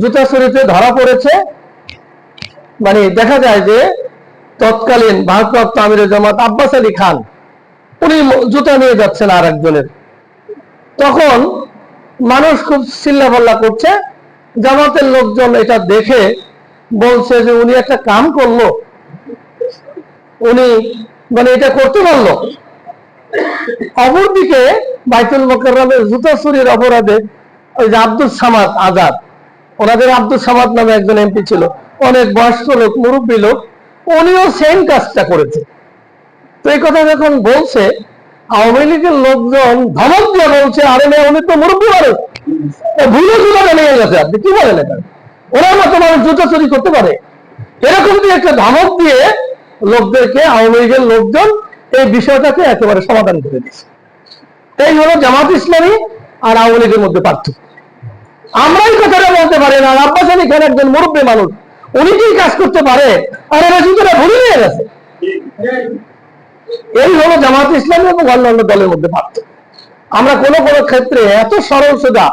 জুতা চুরিতে ধরা পড়েছে। মানে দেখা যায় যে তৎকালীন ভারপ্রাপ্ত আমির জামাত আব্বাস আলী খান, উনি জুতা নিয়ে যাচ্ছেন আর একজনের তখন মানুষ খুব চিল্লাপাল্লা করছে। জামাতের লোকজন এটা দেখে বলছে যে উনি একটা কাম করল। উনি মানে এটা করতে পারল। অপরদিকে বাইতুল মোকাররমের জুতা চুরির অপরাধে ওই যে আব্দুল সামাদ আজাদ। ওনাদের আব্দুল সামাদ নামে একজন এমপি ছিল। অনেক বয়স্ক লোক, মুরব্বী লোক। উনিও সেম কাজটা করেছে। তো এই কথা যখন বলছে, আওয়ামী লীগের লোকজন ধমক দিয়ে বলছে, আরে মেয়ে, উনি তো মুরব্বী মানুষ। ভুলে জুতাটা নিয়ে গেছে আপনি কি বলেন এটা? ওরা মতো মানুষ জুতা চুরি করতে পারে। এরকম দিয়ে একটা ধমক দিয়ে লোকদেরকে, আওয়ামী লীগের লোকজন এই বিষয়টাকে একেবারে সমাধান করে দিচ্ছে এই হলো জামাত ইসলামী আর আওয়ামী লীগের মধ্যে পার্থক্য। আমরা এই কথাটা বলতে পারি না, আব্বাস আলী খান একজন মুরব্বী মানুষ। উনি কি কাজ করতে পারে? আর এরা শুধু ভুলে নিয়ে গেছে। এই হলো জামাত ইসলাম এবং অন্যান্য দলের মধ্যে পার্থক্য। আমরা কোন কোনো ক্ষেত্রে এত সরল সোজা